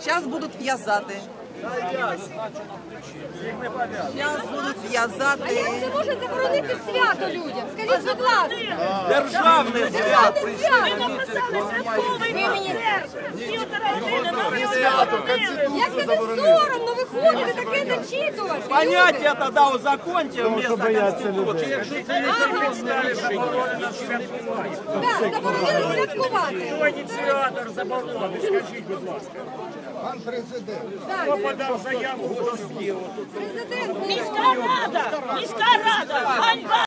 Зараз будуть в'язати. Зараз будуть А як це може заборонити свято людям? Скажіть, будь ласка. Державне свято. Ви написали святковий концерт. Півтора години Як це не соромно виходити таке Понятие тоді узаконьте вместо конституции. Так, заборонили святкувати. Хто ініціатор заборони? Скажіть, будь ласка. Пан президент. Хто подав заяву в обласні? Президент. Міська рада! Міська рада! Ганьба!